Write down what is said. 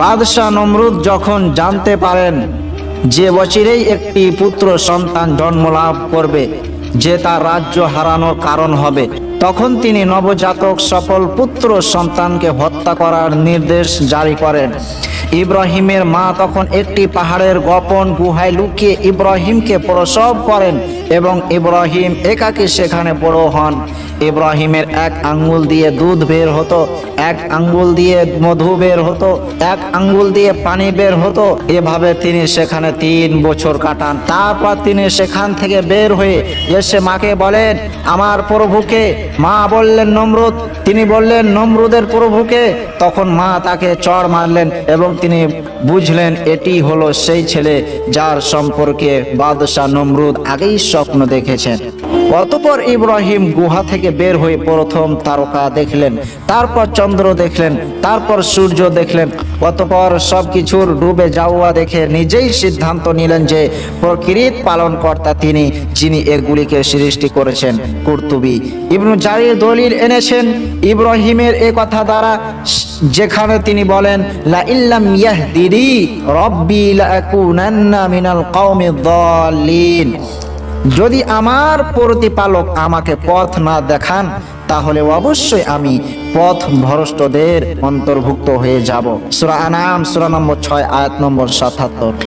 বাদশাহ নমরুদ যখন জানতে পারেন যে বছরেই একটি পুত্র সন্তান জন্ম লাভ করবে, যে তার রাজ্য হারানোর কারণ হবে, তখন তিনি নবজাতক সফল পুত্র সন্তানকে হত্যা করার নির্দেশ জারি করেন। ইব্রাহিমের মা তখন একটি পাহাড়ের গোপন গুহায় লুকিয়ে ইব্রাহিমকে প্রসব করেন এবং ইব্রাহিম একাকী সেখানে বড় হন। ইব্রাহিমের এক আঙ্গুল দিয়ে দুধ বের হতো, এক আঙ্গুল দিয়ে মধু বের হতো, এক আঙ্গুল দিয়ে পানি বের হতো। এভাবে তিনি সেখানে তিন বছর কাটান। তারপর তিনি সেখান থেকে বের হয়ে এসে মাকে বলেন, আমার প্রভুকে। মা বললেন, নমরুদ। তিনি বললেন, নমরুদের প্রভুকে। তখন মা তাকে চড় মারলেন এবং তিনি বুঝলেন, এটি হলো সেই ছেলে যার সম্পর্কে বাদশাহ নমরুদ আগেই স্বপ্ন দেখেছেন। অতপর ইব্রাহিম গুহা থেকে বের হয়ে প্রথম তারকা দেখলেন, তারপর চন্দ্র দেখলেন, তারপর সূর্য দেখলেন, অতপর সবকিছুর ডুবে যাওয়া দেখে নিজেই সিদ্ধান্ত নিলেন যে প্রকৃত পালনকর্তা তিনি, যিনি এগুলিকে সৃষ্টি করেছেন, কুর্তুবি। ইবনু জারির দলিল এনেছেন, ইব্রাহিমের এ কথা দ্বারা যেখানে তিনি বলেন লা ইল্লাম ইয়াহদিরি রব্বি লাকুনান্না মিনাল কওমিদ দাল্লিন যদি আমার প্রতিপালক আমাকে পথ না দেখান, তাহলে অবশ্যই আমি পথ ভ্রষ্টদের অন্তর্ভুক্ত হয়ে যাব। সুরা আনাম সুরা নম্বর ছয়, আয়াত নম্বর সাতাত্তর।